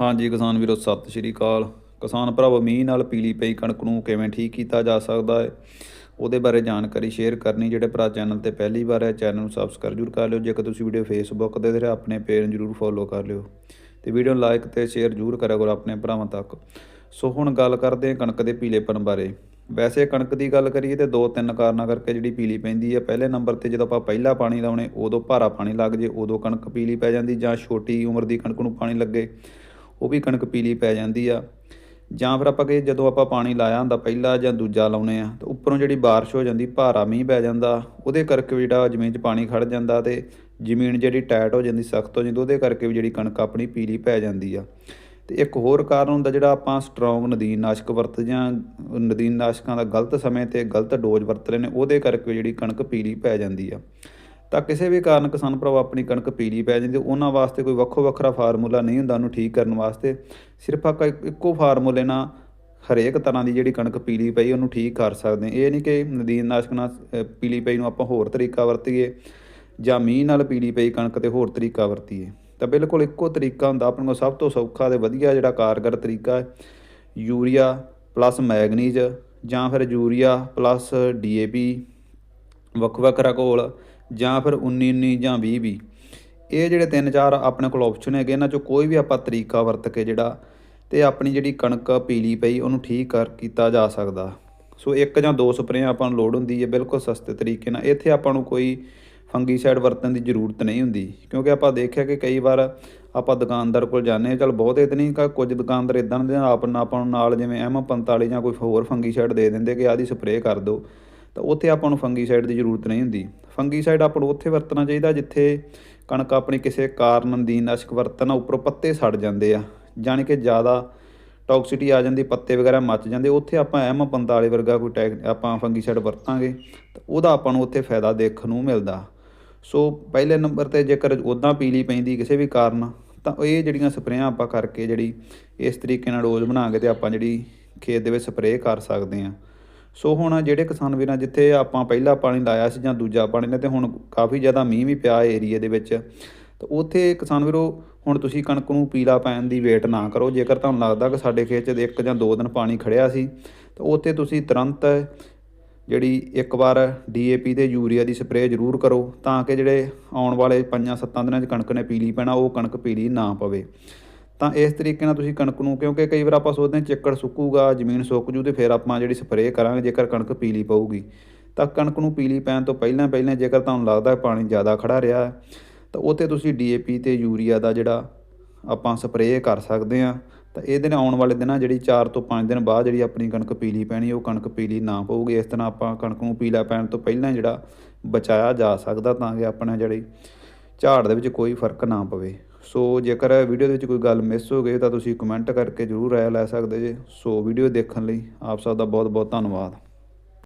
ਹਾਂਜੀ ਕਿਸਾਨ ਵੀਰੋ, ਸਤਿ ਸ਼੍ਰੀ ਅਕਾਲ। ਕਿਸਾਨ ਭਰਾਵੋ, ਮੀਂਹ ਨਾਲ ਪੀਲੀ ਪਈ ਕਣਕ ਨੂੰ ਕਿਵੇਂ ਠੀਕ ਕੀਤਾ ਜਾ ਸਕਦਾ ਹੈ? ਉਹਦੇ ਬਾਰੇ ਜਾਣਕਾਰੀ ਸ਼ੇਅਰ ਕਰਨੀ ਜਿਹੜੇ ਭਰਾ ਚੈਨਲ ਤੇ ਪਹਿਲੀ ਵਾਰ ਹੈ ਚੈਨਲ ਨੂੰ ਸਬਸਕ੍ਰਾਈਬ ਜ਼ਰੂਰ ਕਰ ਲਿਓ। ਜੇਕਰ ਤੁਸੀਂ ਵੀਡੀਓ ਫੇਸਬੁੱਕ ਤੇ ਤੇ ਆਪਣੇ ਪੇਜ ਜ਼ਰੂਰ ਫੋਲੋ ਕਰ ਲਿਓ। ਤੇ ਵੀਡੀਓ ਨੂੰ ਲਾਈਕ ਤੇ ਸ਼ੇਅਰ ਜ਼ਰੂਰ ਕਰਿਆ ਕਰੋ ਆਪਣੇ ਭਰਾਵਾਂ ਤੱਕ। ਸੋ ਹੁਣ ਗੱਲ ਕਰਦੇ ਹਾਂ ਕਣਕ ਦੇ ਪੀਲੇਪਨ ਬਾਰੇ। ਵੈਸੇ ਕਣਕ ਦੀ ਗੱਲ ਕਰੀਏ ਤੇ ਦੋ ਤਿੰਨ ਕਾਰਨਾਂ ਕਰਕੇ ਜਿਹੜੀ ਪੀਲੀ ਪੈਂਦੀ ਹੈ, ਪਹਿਲੇ ਨੰਬਰ ਤੇ ਜਦੋਂ ਆਪਾਂ ਪਹਿਲਾ ਪਾਣੀ ਲਾਉਣੇ, ਉਦੋਂ ਭਾਰਾ ਪਾਣੀ ਲੱਗ ਜੇ, ਉਦੋਂ ਕਣਕ ਪੀਲੀ ਪੈ ਜਾਂਦੀ ਜਾਂ ਛੋਟੀ ਉਮਰ ਦੀ ਕਣਕ ਨੂੰ ਪਾਣੀ ਲੱਗੇ। ਉਹ ਵੀ ਕਣਕ ਪੀਲੀ ਪੈ ਜਾਂਦੀ ਆ। ਜਾਂ ਫਿਰ ਆਪਾਂ ਕਿ ਜਦੋਂ ਆਪਾਂ ਪਾਣੀ ਲਾਇਆ ਹੁੰਦਾ ਪਹਿਲਾ ਜਾਂ ਦੂਜਾ ਲਾਉਨੇ ਆ, ਤਾਂ ਉੱਪਰੋਂ ਜਿਹੜੀ ਬਾਰਿਸ਼ ਹੋ ਜਾਂਦੀ, ਭਾਰਾ ਮੀਂਹ ਪੈ ਜਾਂਦਾ, ਉਹਦੇ ਕਰਕੇ ਵੀ ਜਿਹੜਾ ਜ਼ਮੀਨ 'ਚ ਪਾਣੀ ਖੜ ਜਾਂਦਾ ਤੇ ਜ਼ਮੀਨ ਜਿਹੜੀ ਟਾਈਟ ਹੋ ਜਾਂਦੀ, ਸਖਤ ਹੋ ਜਾਂਦੀ, ਉਹਦੇ ਕਰਕੇ ਵੀ ਜਿਹੜੀ ਕਣਕ ਆਪਣੀ ਪੀਲੀ ਪੈ ਜਾਂਦੀ ਆ। ਤੇ ਇੱਕ ਹੋਰ ਕਾਰਨ ਹੁੰਦਾ ਜਿਹੜਾ ਆਪਾਂ ਸਟਰੋਂਗ ਨਦੀਨ ਨਾਸ਼ਕ ਵਰਤ ਜਾਂ ਨਦੀਨ ਨਾਸ਼ਕਾਂ ਦਾ ਗਲਤ ਸਮੇਂ ਤੇ ਗਲਤ ਡੋਜ਼ ਵਰਤ ਰਹੇ ਨੇ ਉਹਦੇ ਕਰਕੇ ਜਿਹੜੀ ਕਣਕ ਪੀਲੀ ਪੈ ਜਾਂਦੀ ਆ। ਤਾਂ ਕਿਸੇ ਵੀ ਕਾਰਨ ਕਿਸਾਨ ਭਰਾ ਆਪਣੀ ਕਣਕ ਪੀਲੀ ਪੈ ਜਾਂਦੀ, ਉਹਨਾਂ ਵਾਸਤੇ ਕੋਈ ਵੱਖੋ ਵੱਖਰਾ ਫਾਰਮੂਲਾ ਨਹੀਂ ਹੁੰਦਾ ਉਹਨੂੰ ਠੀਕ ਕਰਨ ਵਾਸਤੇ। ਸਿਰਫ ਆਪਾਂ ਇੱਕੋ ਫਾਰਮੂਲੇ ਨਾਲ ਹਰੇਕ ਤਰ੍ਹਾਂ ਦੀ ਜਿਹੜੀ ਕਣਕ ਪੀਲੀ ਪਈ, ਉਹਨੂੰ ਠੀਕ ਕਰ ਸਕਦੇ ਇਹ ਨਹੀਂ ਕਿ ਨਦੀਨ ਨਾਸ਼ਕ ਨਾਲ ਪੀਲੀ ਪਈ ਨੂੰ ਆਪਾਂ ਹੋਰ ਤਰੀਕਾ ਵਰਤੀਏ ਜਾਂ ਮੀਂਹ ਨਾਲ ਪੀਲੀ ਪਈ ਕਣਕ ਤੇ ਹੋਰ ਤਰੀਕਾ ਵਰਤੀਏ। ਤਾਂ ਬਿਲਕੁਲ ਇੱਕੋ ਤਰੀਕਾ ਹੁੰਦਾ, ਆਪਣੇ ਕੋਲ ਸਭ ਤੋਂ ਸੌਖਾ ਤੇ ਵਧੀਆ ਜਿਹੜਾ ਕਾਰਗਰ ਤਰੀਕਾ ਹੈ, ਯੂਰੀਆ ਪਲੱਸ ਮੈਗਨੀਜ਼ ਜਾਂ ਫਿਰ ਯੂਰੀਆ ਪਲੱਸ ਡੀਏਪੀ ਵੱਖ ਵੱਖ ਰਕੋਲ ਜਾਂ ਫਿਰ 19 19 ਜਾਂ 20 20 ਇਹ ਜਿਹੜੇ ਤਿੰਨ ਚਾਰ ਆਪਣੇ ਕੋਲ ਆਪਸ਼ਨ ਹੈਗੇ, ਇਹਨਾਂ ਚੋਂ ਕੋਈ ਵੀ ਆਪਾਂ ਤਰੀਕਾ ਵਰਤ ਕੇ ਜਿਹੜਾ ਤੇ ਆਪਣੀ ਜਿਹੜੀ ਕਣਕ ਪੀਲੀ ਪਈ, ਉਹਨੂੰ ਠੀਕ ਕਰ ਕੀਤਾ ਜਾ ਸਕਦਾ। ਸੋ ਇੱਕ ਜਾਂ ਦੋ ਸਪਰੇਆਂ ਆਪਾਂ ਨੂੰ ਲੋੜ ਹੁੰਦੀ ਹੈ, ਬਿਲਕੁਲ ਸਸਤੇ ਤਰੀਕੇ ਨਾਲ। ਇੱਥੇ ਆਪਾਂ ਨੂੰ ਕੋਈ ਫੰਗੀਸਾਈਡ ਵਰਤਣ ਦੀ ਜ਼ਰੂਰਤ ਨਹੀਂ ਹੁੰਦੀ। ਕਿਉਂਕਿ ਆਪਾਂ ਦੇਖਿਆ ਕਿ ਕਈ ਵਾਰ ਆਪਾਂ ਦੁਕਾਨਦਾਰ ਕੋਲ ਜਾਂਦੇ ਹਾਂ, ਚਲ ਬਹੁਤ ਤੇ ਨਹੀਂ, ਕ- ਕੁਝ ਦੁਕਾਨਦਾਰ ਇਦਾਂ ਦੇ ਆਪ ਨਾ ਆਪਾਂ ਨੂੰ ਨਾਲ ਜਿਵੇਂ M45 ਜਾਂ ਕੋਈ ਹੋਰ ਫੰਗੀਸਾਈਡ ਦੇ ਦਿੰਦੇ ਕਿ ਆਦੀ ਸਪਰੇਅ ਕਰ ਦਿਓ। ਤਾਂ ਉੱਥੇ ਆਪਾਂ ਨੂੰ ਫੰਗੀਸਾਈਡ ਦੀ ਜ਼ਰੂਰਤ ਨਹੀਂ ਹੁੰਦੀ। ਫੰਗੀਸਾਈਡ ਆਪਾਂ ਨੂੰ ਉੱਥੇ ਵਰਤਣਾ ਚਾਹੀਦਾ, ਜਿੱਥੇ ਕਣਕ ਆਪਣੀ ਕਿਸੇ ਕਾਰਨ ਦੀ ਨਸ਼ਕ ਵਰਤਣਾ ਉੱਪਰੋਂ ਪੱਤੇ ਸੜ ਜਾਂਦੇ ਆ। ਜਾਣੀ ਕਿ ਜ਼ਿਆਦਾ ਟੌਕਸਿਟੀ ਆ ਜਾਂਦੀ, ਪੱਤੇ ਵਗੈਰਾ ਮੱਚ ਜਾਂਦੇ, ਉੱਥੇ ਆਪਾਂ M45 ਵਰਗਾ ਕੋਈ ਟੈਕ, ਆਪਾਂ ਫੰਗੀਸਾਈਡ ਵਰਤਾਂਗੇ, ਤਾਂ ਉਹਦਾ ਆਪਾਂ ਨੂੰ ਉੱਥੇ ਫਾਇਦਾ ਦੇਖਣ ਨੂੰ ਮਿਲਦਾ। ਸੋ ਪਹਿਲੇ ਨੰਬਰ ਤੇ ਜੇਕਰ ਉਦਾਂ ਪੀਲੀ ਪੈਂਦੀ ਕਿਸੇ ਵੀ ਕਾਰਨ, ਤਾਂ ਇਹ ਜਿਹੜੀਆਂ ਸਪਰੇਆਂ ਆਪਾਂ ਕਰਕੇ ਜਿਹੜੀ ਇਸ ਤਰੀਕੇ ਨਾਲ ਡੋਜ਼ ਬਣਾ ਕੇ ਤੇ ਆਪਾਂ ਜਿਹੜੀ ਖੇਤ ਦੇ ਵਿੱਚ ਸਪਰੇਅ ਕਰ ਸਕਦੇ ਹਾਂ ਸੋ ਹੁਣ ਜਿਹੜੇ ਕਿਸਾਨ ਵੀਰਾਂ, ਜਿੱਥੇ ਆਪਾਂ ਪਹਿਲਾ ਪਾਣੀ ਲਾਇਆ ਸੀ ਜਾਂ ਦੂਜਾ ਪਾਣੀ ਨੇ, ਤੇ ਹੁਣ ਕਾਫੀ ਜ਼ਿਆਦਾ ਮੀਂਹ ਵੀ ਪਿਆ ਏਰੀਏ ਦੇ ਵਿੱਚ, ਤਾਂ ਉੱਥੇ ਕਿਸਾਨ ਵੀਰੋ, ਹੁਣ ਤੁਸੀਂ ਕਣਕ ਨੂੰ ਪੀਲਾ ਪੈਣ ਦੀ ਵੇਟ ਨਾ ਕਰੋ। ਜੇਕਰ ਤੁਹਾਨੂੰ ਲੱਗਦਾ ਕਿ ਸਾਡੇ ਖੇਤ 'ਚ ਇੱਕ ਜਾਂ ਦੋ ਦਿਨ ਪਾਣੀ ਖੜਿਆ ਸੀ, ਤਾਂ ਉੱਥੇ ਤੁਸੀਂ ਤੁਰੰਤ ਜਿਹੜੀ ਇੱਕ ਵਾਰ ਡੀਏਪੀ ਤੇ ਯੂਰੀਆ ਦੀ ਸਪਰੇਅ ਜ਼ਰੂਰ ਕਰੋ, ਤਾਂ ਕਿ ਜਿਹੜੇ ਆਉਣ ਵਾਲੇ 5-7 ਦਿਨਾਂ 'ਚ ਕਣਕ ਨੇ ਪੀਲੀ ਪੈਣਾ, ਉਹ ਕਣਕ ਪੀਲੀ ਨਾ ਪਵੇ। ਤਾਂ ਇਸ ਤਰੀਕੇ ਨਾਲ ਤੁਸੀਂ ਕਣਕ ਨੂੰ ਕਿਉਂਕਿ ਕਈ ਵਾਰ ਆਪਾਂ ਸੋਚਦੇ ਹਾਂ ਚਿੱਕੜ ਸੁੱਕੂਗਾ ਜ਼ਮੀਨ ਸੁੱਕ ਜੂ ਤੇ ਫਿਰ ਆਪਾਂ ਜਿਹੜੀ ਸਪਰੇਅ ਕਰਾਂਗੇ ਜੇਕਰ ਕਣਕ ਪੀਲੀ ਪਊਗੀ। ਤਾਂ ਕਣਕ ਨੂੰ ਪੀਲੀ ਪੈਣ ਤੋਂ ਪਹਿਲਾਂ ਪਹਿਲਾਂ ਜੇਕਰ ਤੁਹਾਨੂੰ ਲੱਗਦਾ ਪਾਣੀ ਜ਼ਿਆਦਾ ਖੜਾ ਰਿਹਾ ਹੈ, ਤਾਂ ਉੱਥੇ ਤੁਸੀਂ ਡੀਏਪੀ ਤੇ ਯੂਰੀਆ ਦਾ ਜਿਹੜਾ ਆਪਾਂ ਸਪਰੇਅ ਕਰ ਸਕਦੇ ਹਾਂ। ਤਾਂ ਇਹਦੇ ਨਾਲ ਆਉਣ ਵਾਲੇ ਦਿਨਾਂ ਜਿਹੜੀ 4 ਤੋਂ 5 ਦਿਨ ਬਾਅਦ ਜਿਹੜੀ ਆਪਣੀ ਕਣਕ ਪੀਲੀ ਪੈਣੀ ਉਹ ਕਣਕ ਪੀਲੀ ਨਾ ਪਊਗੀ। ਇਸ ਤਰ੍ਹਾਂ ਆਪਾਂ ਕਣਕ ਨੂੰ ਪੀਲਾ ਪੈਣ ਤੋਂ ਪਹਿਲਾਂ ਜਿਹੜਾ ਬਚਾਇਆ ਜਾ ਸਕਦਾ ਤਾਂ ਕਿ ਆਪਣਾ ਜਿਹੜੀ ਝਾੜ ਦੇ ਵਿੱਚ ਕੋਈ ਫ਼ਰਕ ਨਾ ਪਵੇ। ਸੋ ਜੇਕਰ ਵੀਡੀਓ ਦੇ ਵਿੱਚ ਕੋਈ ਗੱਲ ਮਿਸ ਹੋ ਗਈ ਤਾਂ ਤੁਸੀਂ ਕਮੈਂਟ ਕਰਕੇ ਜ਼ਰੂਰ ਰਾਏ ਲੈ ਸਕਦੇ ਜੇ। ਸੋ ਵੀਡੀਓ ਦੇਖਣ ਲਈ ਆਪ ਸਭ ਦਾ ਬਹੁਤ ਬਹੁਤ ਧੰਨਵਾਦ।